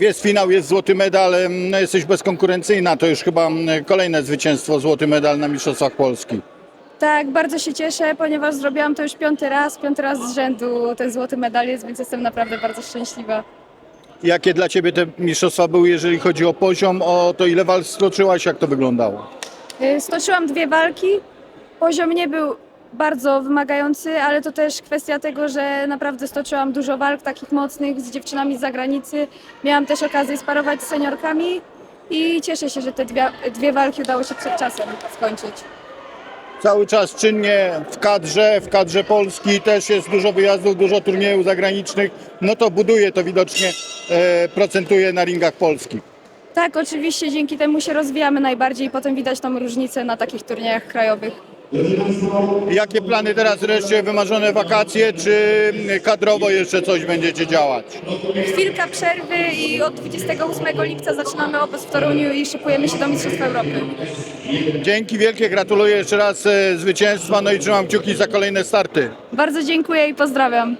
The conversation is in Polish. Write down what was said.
jest finał, jest złoty medal, no jesteś bezkonkurencyjna, to już chyba kolejne zwycięstwo, złoty medal na Mistrzostwach Polski. Tak, bardzo się cieszę, ponieważ zrobiłam to już piąty raz, piąty raz z rzędu ten złoty medal jest, więc jestem naprawdę bardzo szczęśliwa. Jakie dla Ciebie te mistrzostwa były, jeżeli chodzi o poziom, o to ile walk stoczyłaś, jak to wyglądało? Y, Stoczyłam dwie walki. Poziom nie był bardzo wymagający, ale to też kwestia tego, że naprawdę stoczyłam dużo walk takich mocnych z dziewczynami z zagranicy. Miałam też okazję sparować z seniorkami i cieszę się, że te dwie, dwie walki udało się przed czasem skończyć. Cały czas czynnie w kadrze, w kadrze Polski też jest dużo wyjazdów, dużo turniejów zagranicznych, no to buduje to widocznie, e, procentuje na ringach polskich. Tak, oczywiście dzięki temu się rozwijamy najbardziej i potem widać tą różnicę na takich turniejach krajowych. Jakie plany teraz wreszcie, wymarzone wakacje, czy kadrowo jeszcze coś będziecie działać? Chwilka przerwy i od 28 lipca zaczynamy obóz w Toruniu i szykujemy się do Mistrzostw Europy. Dzięki wielkie, gratuluję jeszcze raz e, zwycięstwa, no i trzymam kciuki za kolejne starty. Bardzo dziękuję i pozdrawiam.